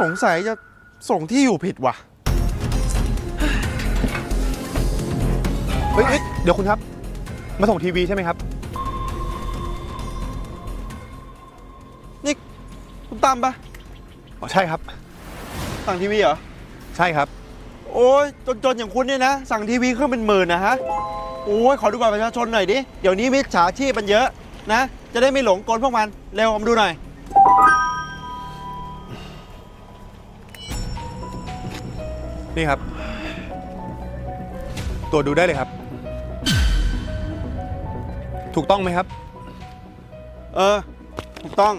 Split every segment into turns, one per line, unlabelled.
สงสัยจะส่งที่อยู่ผิดว่ะ
เฮ้ยเฮ้ยเดี๋ยวคุณครับ มาส่งทีวีใช่ไหมครับ
นี่คุณตั้มปะ
อ๋อใช่ครับ
สั่งทีวีเหรอ
ใช่ครับ
โอ้ยจนๆอย่างคุณเนี่ยนะ สั่งทีวีเครื่องเป็นหมื่นนะฮะ โอ้ย ขอดูบัตรประชาชนหน่อยดิ เดี๋ยวนี้มิจฉาชีพมันเยอะนะ จะได้ไม่หลงกลพวกมัน เร็วเอามาดูหน่อย
นี่ครับ ตรวจดูได้เลยครับ ถูกต้องไหมครับ
เออ ถูกต้อง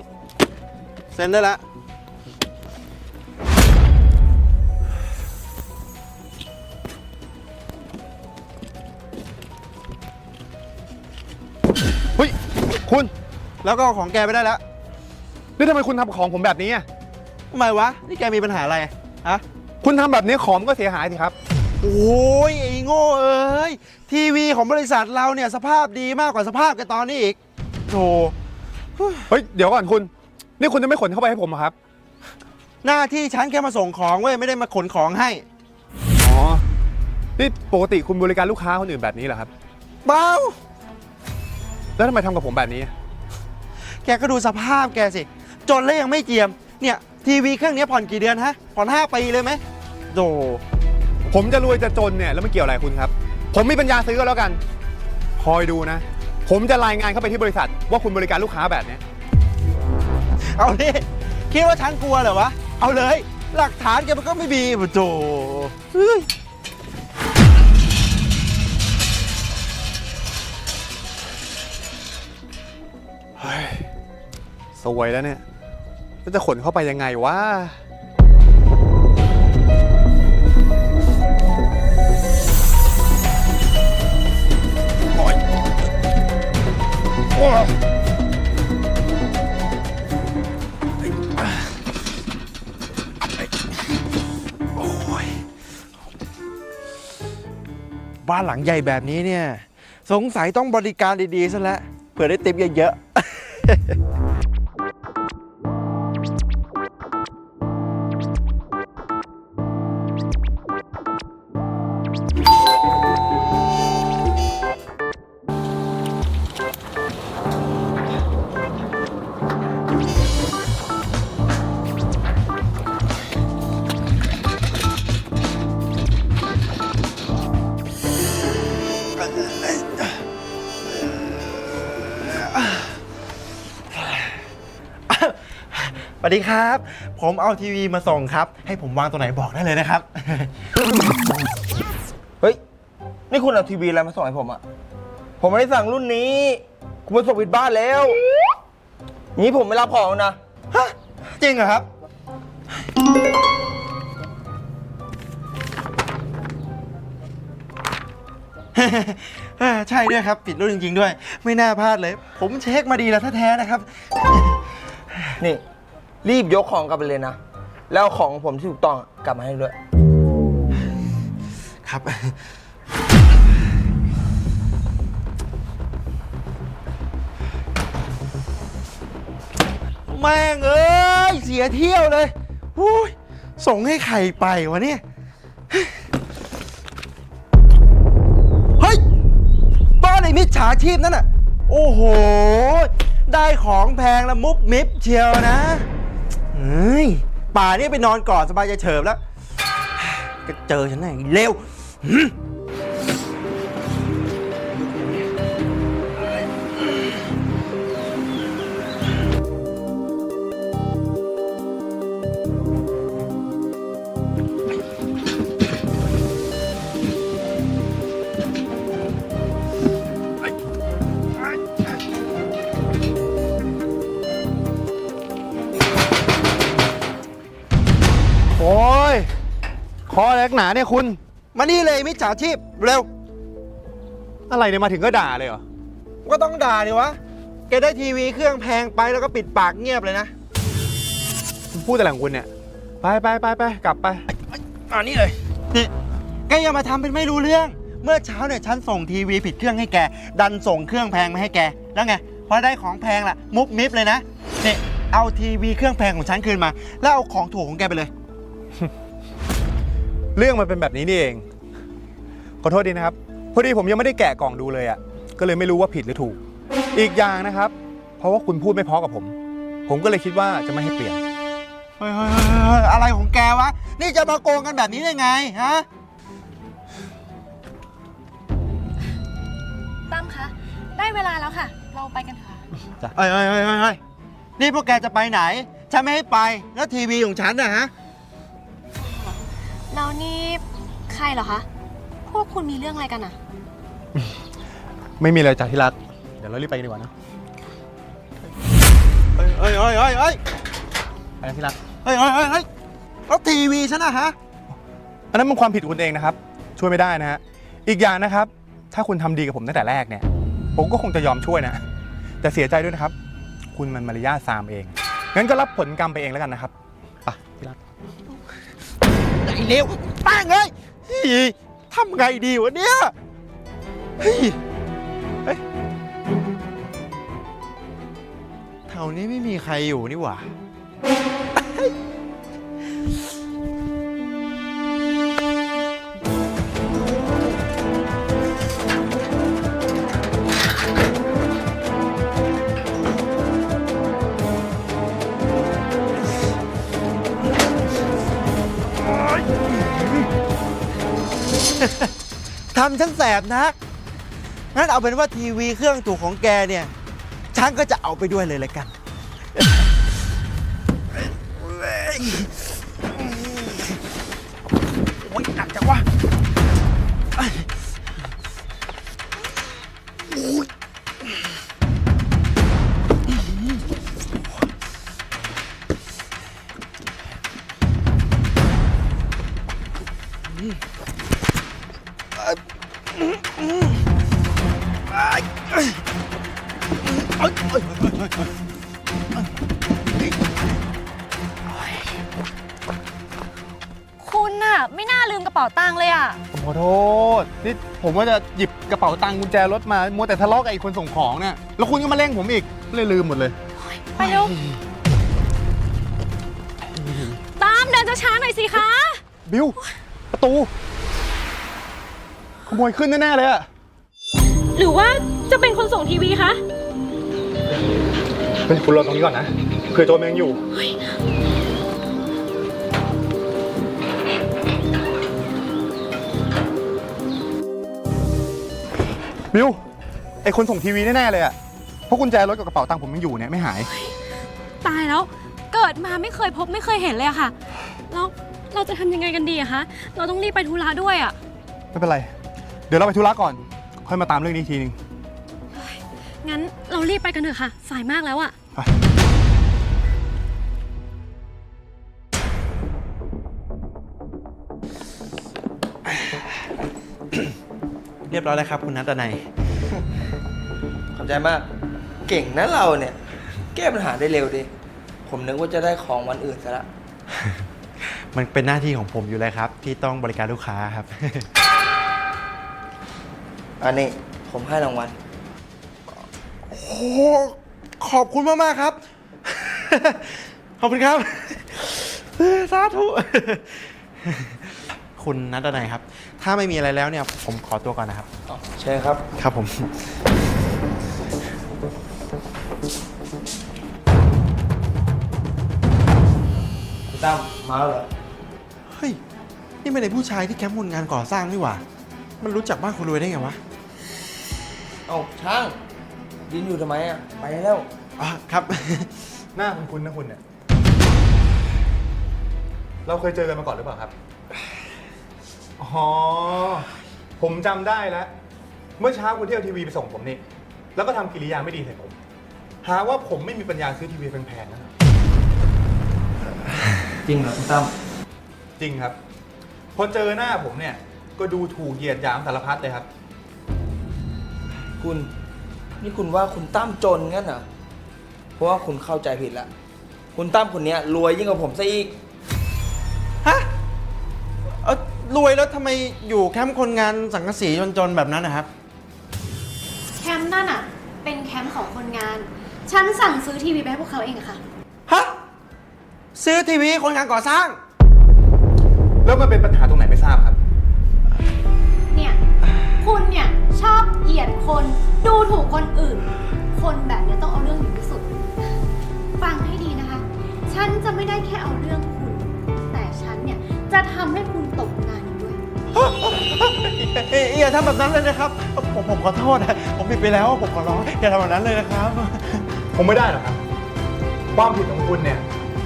เซ็นได้แล้ว
เฮ้ย คุณ
แล้วก็เอาของแกไปได้แล้ว
นี่ทำไมคุณทำของผมแบบนี้อะ
ทำไมวะ นี่แกมีปัญหาอะไรฮะ
คุณทำแบบนี้ของมันก็เสียหายสิครับ
โอ้ยไอ้โง่เอ้ยทีวีของบริษัทเราเนี่ยสภาพดีมากกว่าสภาพแกตอนนี้อีกโธ่
เฮ้ยเดี๋ยวก่อนคุณ นี่คุณจะไม่ขนเข้าไปให้ผมเหรอครับ
หน้าที่ฉันแค่มาส่งของเว้ยไม่ได้มาขนของให้
อ๋อ นี่ปกติคุณบริการลูกค้าคนอื่นแบบนี้เหรอครับ
เบ้า
แล้วทำไมทำกับผมแบบนี้
แกก็ดูสภาพแกสิ จนแล้วยังไม่เจียม เนี่ย ทีวีเครื่องนี้ผ่อนกี่เดือนฮะ ผ่อน 5 ปีเลยไหม โด
ผมจะรวยจะจนเนี่ยแล้วมันเกี่ยวอะไรคุณครับ ผมมีปัญญาซื้อก็แล้วกัน คอยดูนะ ผมจะรายงานเข้าไปที่บริษัท ว่าคุณบริการลูกค้าแบบเนี้ย
เอาดิคิดว่าฉันกลัวเหรอวะ เอาเลย หลักฐานแกมันก็ไม่มีโดเฮ้ย
เฮ้ยสวยแล้วเนี่ยแล้วจะขนเข้าไปยังไงวะ โอ๊ย
บ้านหลังใหญ่แบบนี้เนี่ย สงสัยต้องบริการดีๆซะแล้วเผื่อได้ติปเยอะๆ สวัสดีครับ ผมเอาทีวีมาส่งครับ ให้ผมวางตัวไหนบอกได้เลยนะครับ
เฮ้ย นี่คุณเอาทีวีอะไรมาส่งให้ผมอะผมไม่ได้สั่งรุ่นนี้ คุณมาส่งผิดบ้านแล้วงี้ผมไม่รับของนะ
ฮะ จริงเหรอครับ เออใช่ด้วยครับ ปิดรุ่นจริง ๆ ด้วย ไม่น่าพลาดเลย ผมเช็คมาดีแล้วแท้ๆนะครับ
นี่ รีบยกของกลับไปเลยนะ แล้วเอาของผมที่ถูกต้องกลับมาให้ด้วย
ครับ แม่งเอ้ย เสียเที่ยวเลยอุ้ยส่งให้ใครไปวะเนี่ย เฮ้ย บ้านไอ้มิจฉาชีพนั่นน่ะ โอ้โห ได้ของแพงแล้วมุบมิบเชียวนะ เฮ้ย ป่านี่ไปนอนกอดสบายใจเฉิบแล้ว ก็เจอฉันแน่เร็ว
ย คอแรกหนาเนี่ยคุณ
มานี่เลยมิจฉาชีพเร็ว
อะไรเนี่ยมาถึงก็ด่าเลยเหรอ
ก็ต้องด่าดิวะ แกได้ทีวีเครื่องแพงไปแล้วก็ปิดปากเงียบเลยนะ
คุณพูดแต่หลังคุณเนี่ย ไปไปไปไปกลับไป
อ่านี่เลย นี่แกอย่ามาทำเป็นไม่รู้เรื่อง เมื่อเช้าเนี่ยฉันส่งทีวีผิดเครื่องให้แก ดันส่งเครื่องแพงมาให้แก แล้วไง พอได้ของแพงล่ะ มุบมิบเลยนะ นี่ เอาทีวีเครื่องแพงของฉันคืนมา แล้วเอาของถูกของแกไปเลย
เรื่องมันเป็นแบบนี้นี่เอง ขอโทษดีนะครับ พอดีผมยังไม่ได้แกะกล่องดูเลยอะ่ะ ก็เลยไม่รู้ว่าผิดหรือถูก อีกอย่างนะครับ เพราะว่าคุณพูดไม่เพอกับผม ผมก็เลยคิดว่าจะไม่ให้เปลี่ยน
เฮ้ยเฮ้ยเฮ้ยเฮ้ยอะไรของแกวะ นี่จะมาโกงกันแบบนี้ได้ไงฮะ
ตั้มคะ ได้เวลาแล้วค่ะ เราไปกันเถอะค่ะ
เฮ้ยเฮ้ยเฮ้ยเฮ้ยเฮ้ยนี่พวกแกจะไปไหน ฉันไม่ให้ไป แล้วทีวีของฉันนะฮะ
แล้วนี่ใครเหรอคะ พวกคุณมีเรื่องอะไรกันอะ
ไม่มีอะไรจากที่รัก เดี๋ยวเรารีบไปกันดีกว่านะ
เฮ้ยเฮ้ยเฮ้ยเฮ้ยเฮ้ย
ไปกันที่รัก
เฮ้ยเฮ้ยเฮ้ยเฮ้ยแล้วทีวีฉันนะฮะ
อันนั้นมันความผิดคุณเองนะครับ ช่วยไม่ได้นะฮะ อีกอย่างนะครับ ถ้าคุณทำดีกับผมตั้งแต่แรกเนี่ย ผมก็คงจะยอมช่วยนะ แต่เสียใจด้วยนะครับ คุณมันมารยาทซามเอง งั้นก็รับผลกรรมไปเองแล้วกันนะครับไปที่รัก
ไอ้เลวแป้งเอ้ยเฮ้ยทำไงดีวะเนี่ยเฮ้ยเฮ้ยแถวนี้ไม่มีใครอยู่นี่หว่า ทำฉันแสบนะงั้นเอาเป็นว่าทีวีเครื่องถูกของแกเนี่ยฉันก็จะเอาไปด้วยเลยละกัน
ผมว่าจะหยิบกระเป๋าตังค์กุญแจรถมา มัวแต่ทะเลาะกับไอ้คนส่งของเนี่ย แล้วคุณก็มาเร่งผมอีก เลยลืมหมดเลย
ไปเร็วตามเดินช้าๆหน่อยสิคะ
บิว ประตู ขโมยขึ้นแน่ๆเลยอะ
หรือว่าจะเป็นคนส่งทีวีคะ
เป็นคุณรอตรงนี้ก่อนนะเผื่อโจรมันยังอยู่ บิวไอคนส่งทีวีแน่ๆเลยอะเพราะกุญแจรถกับกระเป๋าตังค์ผมยังอยู่เนี่ยไม่หาย
ตายแล้ว เกิดมาไม่เคยพบไม่เคยเห็นเลยอะค่ะ แล้วเราจะทำยังไงกันดีอะคะ เราต้องรีบไปธุระด้วยอะ
ไม่เป็นไร เดี๋ยวเราไปธุระก่อน ค่อยมาตามเรื่องนี้อีกทีนึง
งั้นเรารีบไปกันเถอะค่ะ สายมากแล้วอะ
ไป
เรียบร้อยแล้วครับ คุณนัตนัย
ขอบใจมาก เก่งนะเราเนี่ย แก้ปัญหาได้เร็วดิ ผมนึกว่าจะได้ของวันอื่นซะละ
มันเป็นหน้าที่ของผมอยู่แล้วครับ ที่ต้องบริการลูกค้าครับ
อันนี้ผมให้รางวัล
โอ้โหขอบคุณมาก ๆ ครับ ขอบคุณครับ สาธุ คุณนัทนายครับ ถ้าไม่มีอะไรแล้วเนี่ยผมขอตัวก่อนนะครับ
ใช่ครับ
ครับผม
คุณตั้มมาแล้วเหรอ
เฮ้ย นี่ไม่ได้ผู้ชายที่แคมป์คนงานก่อสร้างนี่หว่า มันรู้จักบ้านคนรวยได้ไงวะ
เอ้าช่างยืนอยู่ทำไมอะ ไปแล้ว
อะครับ
หน้าคุณคุณนะคุณเนี่ย เราเคยเจอกันมาก่อนหรือเปล่าครับ อ๋อ ผมจำได้แล้ว เมื่อเช้าคุณเที่ยวทีวีไปส่งผมนี่ แล้วก็ทำกิริยาไม่ดีใส่ผม หาว่าผมไม่มีปัญญาซื้อทีวีแพงๆนะ
จริงเหรอคุณตั้ม
จริงครับ พอเจอหน้าผมเนี่ย ก็ดูถูกเหยียดหยามสารพัดเลยครับ
คุณ นี่คุณว่าคุณตั้มจนงั้นเหรอเพราะว่าคุณเข้าใจผิดละคุณตั้มคนเนี้ยรวยยิ่งกว่าผมซะอีก
ฮะเอ้า รวยแล้วทำไมอยู่แคมป์คนงานสังกะสีจนๆแบบนั้นนะครับ
แคมป์นั่นอะเป็นแคมป์ของคนงาน ฉันสั่งซื้อทีวีไปให้พวกเขาเองอะค่ะ
ฮะ ซื้อทีวีคนงานก่อสร้าง
แล้วมันเป็นปัญหาตรงไหนไม่ทราบครับ
เนี่ย คุณเนี่ย ชอบเหยียดคนดูถูกคนอื่น คนแบบเนี้ยต้องเอาเรื่องถึงที่สุด ฟังให้ดีนะคะ ฉันจะไม่ได้แค่เอาเรื่องคุณ แต่ฉันเนี่ย จะทำให้คุณตกงาน อีกด้วย
เอ้ยอย่าทำแบบนั้นเลยนะครับ ผมผมขอโทษนะผมผิดไปแล้ว ผมขอร้องอย่าทำแบบนั้นเลยนะครับ
คงไม่ได้หรอกครับ ความผิดของคุณเนี่ย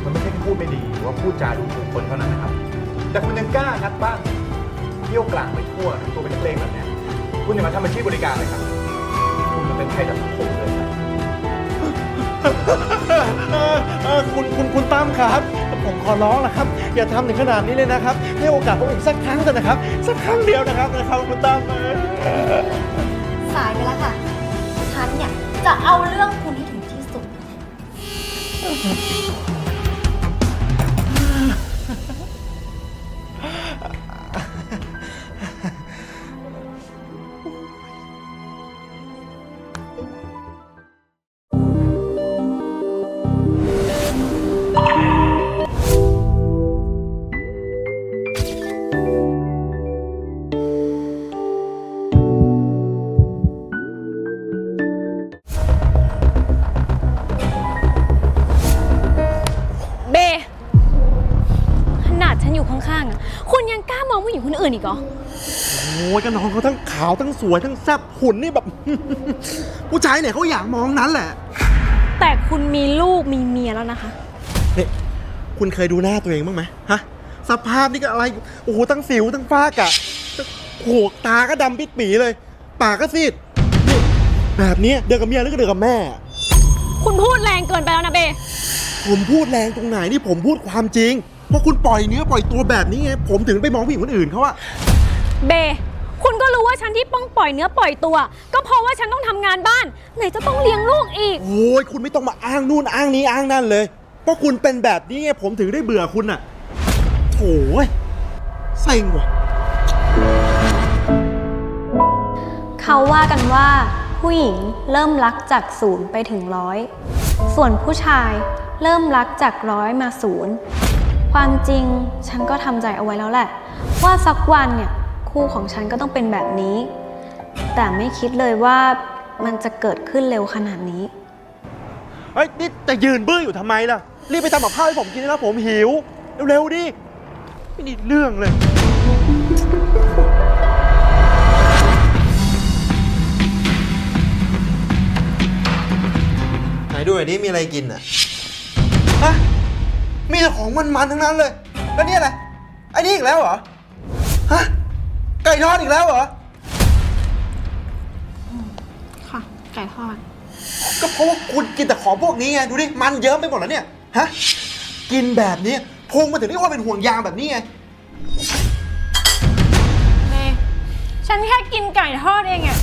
มันไม่ใช่แค่พูดไม่ดีหรือว่าพูดจาดูถูกคนเท่านั้นนะครับ แต่คุณยังกล้างัดบ้านเที่ยวกลางไปทั่วทำตัวเป็นนักเลงแบบเนี้ยคุณอย่ามาทำอาชีพบริการเลยครับ คุณมันเป็นภัยต่อสังคมเลยครับ
เออเออคุณคุณคุณตั้มครับ ผมขอร้องนะครับ อย่าทำถึงขนาดนี้เลยนะครับ ให้โอกาสผมอีกสักครั้งเถอะนะครับ สักครั้งเดียวนะครับนะครับคุณตั้ม
สายไปแล้วค่ะ ฉันเนี่ยจะเอาเรื่องคุณให้ถึงที่สุด เหรอ
โอ้ยก็น้องเขาทั้งขาวทั้งสวยทั้งแซ่บหุ่นนี่แบบ ผู้ชายเนี่ยเขาอยากมองนั้นแหละ
แต่คุณมีลูกมีเมียแล้วนะคะ
นี่คุณเคยดูหน้าตัวเองบ้างไหมฮะ สภาพนี่ก็อะไร โอ้โหทั้งสิวทั้งฝ้ากะโขกตาก็ดำปิดปีเลย ปากก็ซีดนี่แบบเนี้ยเดือกับเมียหรือก็เดือกับแม่
คุณพูดแรงเกินไปแล้วนะเบ
ผมพูดแรงตรงไหนนี่ผมพูดความจริง เพราะคุณปล่อยเนื้อปล่อยตัวแบบนี้ไงผมถึงไปมองผู้หญิงคนอื่นเขาอะ
เบ คุณก็รู้ว่าฉันที่ป้องปล่อยเนื้อปล่อยตัว ก็เพราะว่าฉันต้องทำงานบ้าน ไหนจะต้องเลี้ยงลูกอีก
โอ้ยคุณไม่ต้องมาอ้างนู่นอ้างนี้อ้างนั่นเลย เพราะคุณเป็นแบบนี้ไงผมถึงได้เบื่อคุณอะโถ่เว้ยเซ็งว่ะ
เขาว่ากันว่าผู้หญิงเริ่มรักจากศูนย์ไปถึงร้อย ส่วนผู้ชายเริ่มรักจากร้อยมาศูนย์ ความจริงฉันก็ทำใจเอาไว้แล้วแหละ ว่าสักวันเนี่ยคู่ของฉันก็ต้องเป็นแบบนี้ แต่ไม่คิดเลยว่ามันจะเกิดขึ้นเร็วขนาดนี้
เฮ้ยนี่จะยืนบื้ออยู่ทำไมล่ะ รีบไปทำกับข้าวให้ผมกินนะผมหิว เร็วๆดิ ไม่นี่เรื่องเลย ไหนดูหน่อยดิมีอะไรกินอะฮะ มีแต่ของมันๆทั้งนั้นเลย แล้วนี่อะไรไอ้นี่อีกแล้วเหรอ ฮะ ไก่ทอดอีกแล้วเหรอ
ค่ะ ไก่ทอด
ก็เพราะว่าคุณกินแต่ของพวกนี้ไง ดูดิ มันเยิ้มไปหมดแล้วเนี่ย ฮะ กินแบบนี้พุงมันถึงได้ว่าเป็นห่วงยางแบบนี้ไง
เบฉันแค่กินไก่ทอดเองอะ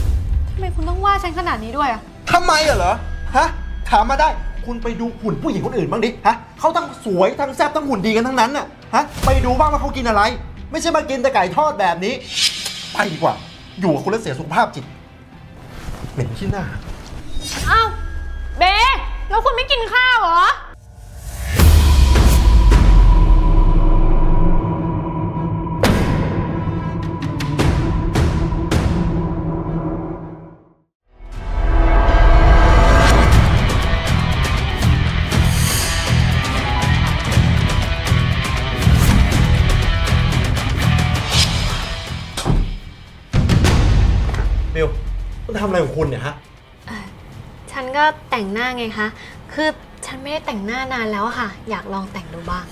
ทำไมคุณต้องว่าฉันขนาดนี้ด้วยอะ
ทำไมอะเหรอ ฮะ ถามมาได้ คุณไปดูหุ่นผู้หญิงคนอื่นบ้างดิ ฮะเขาทั้งสวยทั้งแซ่บทั้งหุ่นดีกันทั้งนั้นน่ะ ฮะ ไปดูบ้างว่าเขากินอะไร ไม่ใช่มากินแต่ไก่ทอดแบบนี้ ไปดีกว่า อยู่กับคุณแล้วเสียสุขภาพจิต เหม็นขี้หน้า
อ้าวเบแล้วคุณไม่กินข้าวเหรอ
คุณทำอะไรของคุณเนี่ยฮะ
ฉันก็แต่งหน้าไงคะ คือฉันไม่ได้แต่งหน้านานแล้วอะค่ะ อยากลองแต่งดูบ้าง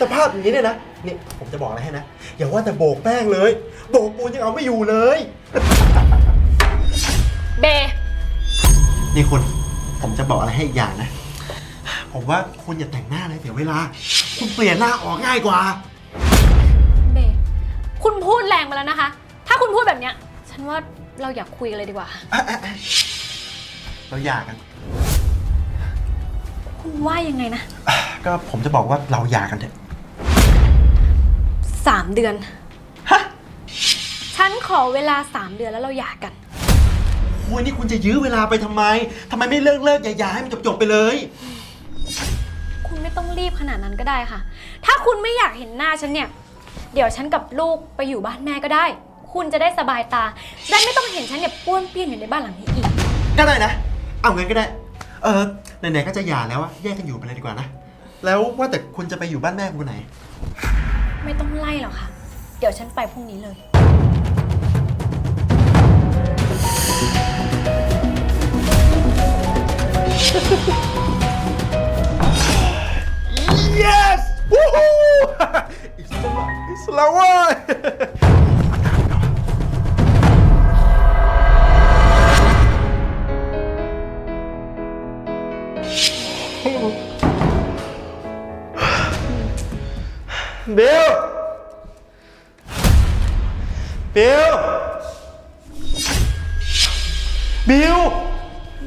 สภาพอย่างนี้เนี่ยนะ นี่ผมจะบอกอะไรให้นะ อย่าว่าแต่โบกแป้งเลย โบกปูนยังเอาไม่อยู่เลย
เบ
นี่คุณ ผมจะบอกอะไรให้อีกอย่างนะ ผมว่าคุณอย่าแต่งหน้าเลยเสียเวลา คุณเปลี่ยนหน้าออกง่ายกว่า
เบ คุณพูดแรงไปแล้วนะคะ ถ้าคุณพูดแบบเนี้ย ฉันว่า เราอยากคุยกันเลยดีกว่า
อะอะอะเราหย่ากัน
คุณว่ายังไงนะ
ก็ผมจะบอกว่าเราหย่ากันเถอะ
สามเดือน
ฮะ
ฉันขอเวลาสามเดือนแล้วเราหย่ากัน
โอ้ยนี่คุณจะยื้อเวลาไปทำไมทำไมไม่เลิกเลิกหย่าหย่าให้มันจบจบไปเลย คุณไม่
ต้องรีบขนาดนั้นก็ได้ค่ะ ถ้าคุณไม่อยากเห็นหน้าฉันเนี่ย เดี๋ยวฉันกับลูกไปอยู่บ้านแม่ก็ได้ คุณจะได้สบายตา จะได้ไม่ต้องเห็นฉันเนี่ยป้วนเปี้ยนอยู่ในบ้านหลังนี้อีก
ก็ได้นะ เอางั้นก็ได้ เออไหนๆก็จะหย่าแล้วอะแยกกันอยู่ไปเลยดีกว่านะ แล้วว่าแต่คุณจะไปอยู่บ้านแม่คุณไหน
ไม่ต้องไล่หรอกค่ะ เดี๋ยวฉันไปพรุ่งนี้เลย
yes วู้ฮู้อิสระอิสระเว้ย บลเบลบิล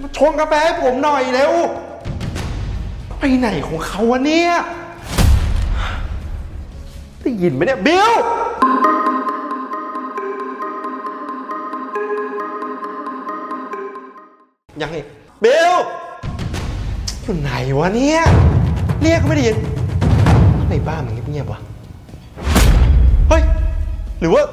มาชงกาแฟให้ผมหน่อยเร็ว ไปไหนของเขาวะเนี่ย ได้ยินไหมเนี่ยบิลยังอีกบิลอยู่ไหนวะเนี่ย เรียกก็ไม่ได้ยิน ในบ้านมันเงียบๆวะ เฮ้ย หรือว่า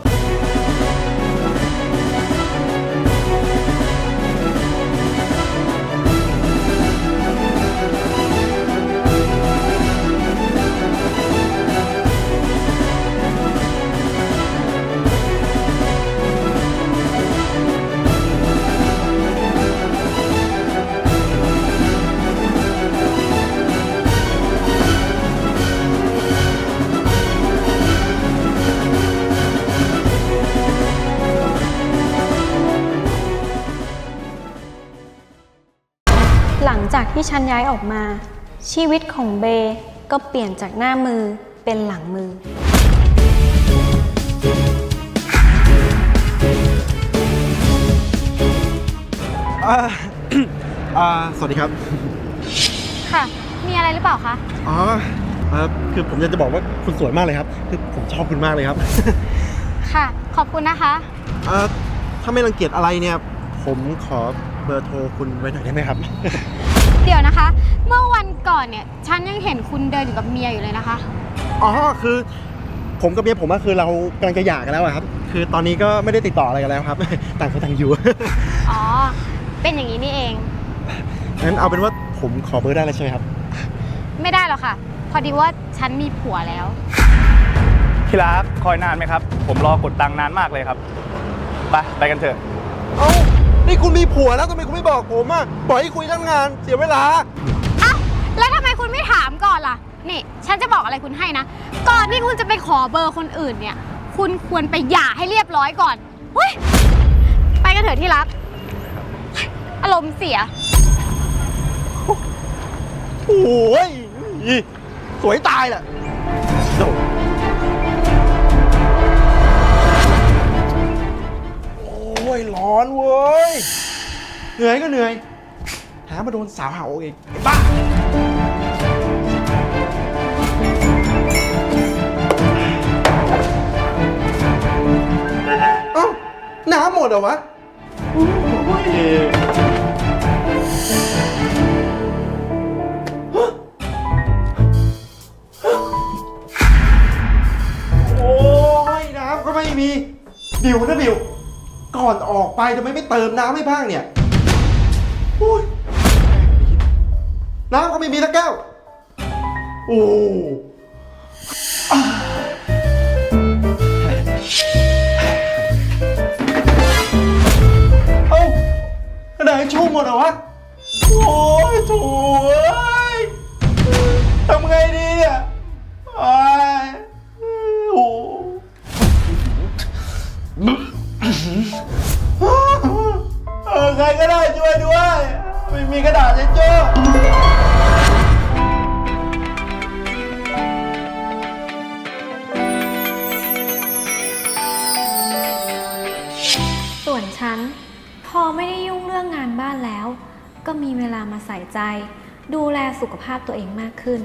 ฉันย้ายออกมา ชีวิตของเบย์ก็เปลี่ยนจากหน้ามือเป็นหลังมือ
อ่า อ่า สวัสดีครับ
ค่ะ มีอะไรหรือเปล่าคะ
อ๋อเอ่อคือผมอยากจะบอกว่าคุณสวยมากเลยครับ คือผมชอบคุณมากเลยครับ
ค่ะ ขอบคุณนะคะ
เอ่อถ้าไม่รังเกียจอะไรเนี่ย ผมขอเบอร์โทรคุณไว้หน่อยได้ไหมครับ
เดี๋ยวนะคะ เมื่อวันก่อนเนี่ยฉันยังเห็นคุณเดินอยู่กับเมียอยู่เลยนะคะ
อ๋อคือ ผมกับเมียผมอะคือเรากำลังจะหย่ากันแล้วอะครับ คือตอนนี้ก็ไม่ได้ติดต่ออะไรกันแล้วครับ ต่างคนต่างอยู่
อ๋อ เป็นอย่างนี้นี่เอง
งั้นเอาเป็นว่าผมขอเบอร์ได้เลยใช่ไหมครับ
ไม่ได้หรอกค่ะ พอดีว่าฉันมีผัวแล้ว
ที่รักคอยนานไหมครับ ผมรอกดตังค์นานมากเลยครับ ไป ไปกันเถอะ
เอ้า นี่คุณมีผัวแล้วทำไมคุณไม่บอกผมอะปล่อยให้คุยตั้งงานเสียเวลา
เอ้าแล้วทำไมคุณไม่ถามก่อนล่ะ นี่ ฉันจะบอกอะไรคุณให้นะ ก่อนที่คุณจะไปขอเบอร์คนอื่นเนี่ย คุณควรไปหย่าให้เรียบร้อยก่อนเฮ้ยไปกันเถอะที่รัก อารมณ์เสีย
โอ้ยสวยตายแหละ ร้อนเว้ย เหนื่อยก็เหนื่อยแถมมาโดนสาวเห่าอีกไอ้บ้าเอ้าน้ำหมดเหรอวะโอ้ย โอ้ยน้ำก็ไม่มี บิวนะบิว ก่อนออกไปทำไมไม่เติมน้ำให้บ้างเนี่ยอ้ยน้ำก็ไม่มีสักแก้ว โอ้อ่าเอ้ากระดาษทิชชู่หมดเหรอวะ โอ้ยโถ่ ได้ช่วยด้วย ไม่มีกระดาษทิชชู่
ส่วนฉัน พอไม่ได้ยุ่งเรื่องงานบ้านแล้ว ก็มีเวลามาใส่ใจ ดูแลสุขภาพตัวเองมากขึ้น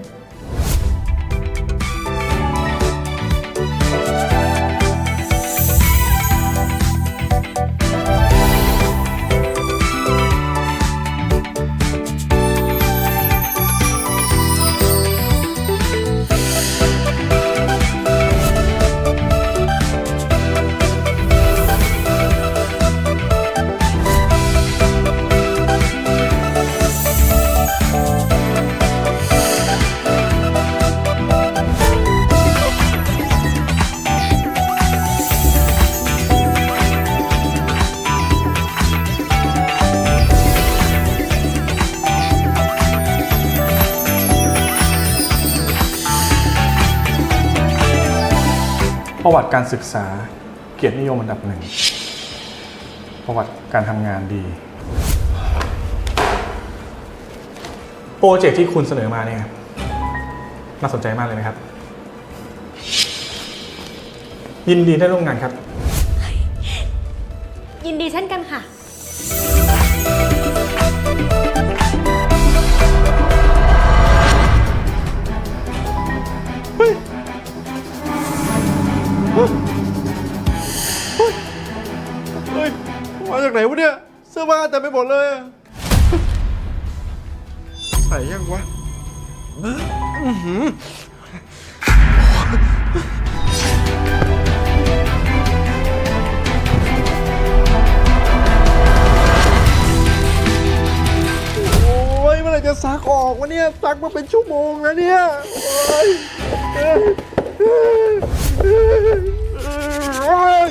ประวัติการศึกษาเกียรตินิยมอันดับหนึ่ง ประวัติการทำงานดี โปรเจกต์ที่คุณเสนอมาเนี่ยน่าสนใจมากเลยนะครับ ยินดีได้ร่วมงานครับ
ยินดีเช่นกันค่ะ
จากไหนวะเนี่ยเสื้อผ้าเต็มไปหมดเลยอะใส่ยังวะอื้อหือโอ้ยเมื่อไหร่จะซักออกวะเนี่ยซักมาเป็นชั่วโมงแล้วเนี่ยโอ้ยเอ้ยเอ้ยเอ้ยโอ้ย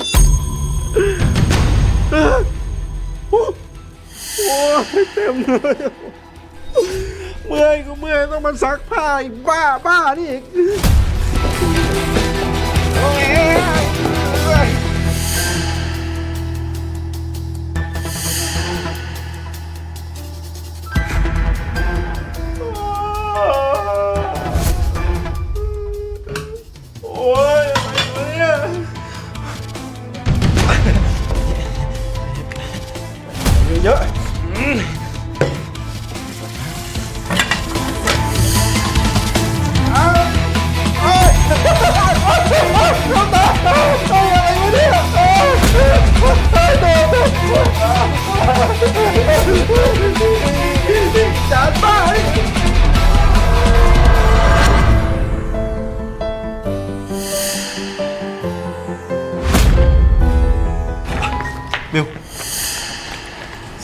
โอ้ยเต็มเลยเมื่อยก็เมื่อยต้องมาซักผ้าอีกบ้าบ้านี่อีก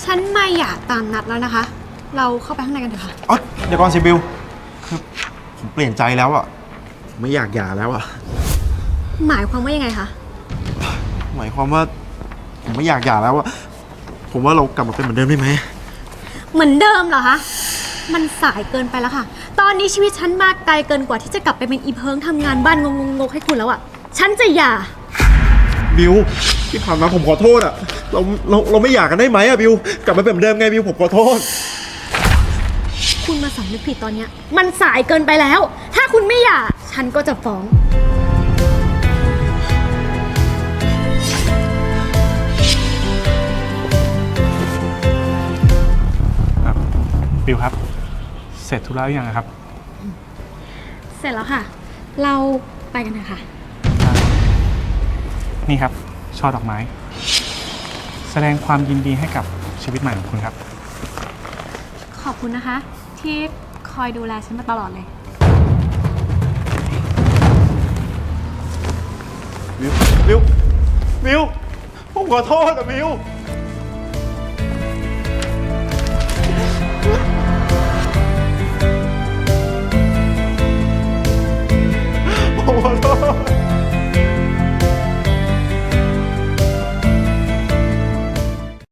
ฉันไม่อยากตามนัดแล้วนะคะ เราเข้าไปข้างในกันเถอะค่ะ
อ๋อเดี๋ยวก่อนสิบิวคือผมเปลี่ยนใจแล้วอะผมไม่อยากหย่าแล้วอะ
หมายความว่ายังไงคะ
หมายความว่า ผมไม่อยากหย่าแล้วอะผมว่าเรากลับมาเป็นเหมือนเดิมได้ไหม
เหมือนเดิมเหรอคะ มันสายเกินไปแล้วค่ะ ตอนนี้ชีวิตฉันมากไกลเกินกว่าที่จะกลับไปเป็นอีเพิงทำงานบ้านงงๆๆให้คุณแล้วอะฉันจะหย่า
บิวที่ผ่านมาผมขอโทษอะ เราเราเราไม่อยากกันได้ไหมอะบิว กลับมาเป็นเหมือนเดิมไงบิวผมขอโทษ
คุณมาสำนึกผิดตอนเนี้ย มันสายเกินไปแล้ว ถ้าคุณไม่หย่าฉันก็จะฟ้อง
ครับบิวครับ เสร็จธุระหรือยังอะครับ
เสร็จแล้วค่ะ เราไปกันเถอะค่ะ
นี่ครับช่อดอกไม้ แสดงความยินดีให้กับชีวิตใหม่ของคุณครับ
ขอบคุณนะคะ ที่คอยดูแลฉันมาตลอดเลย
บิวบิวบิว ผมขอโทษอะบิว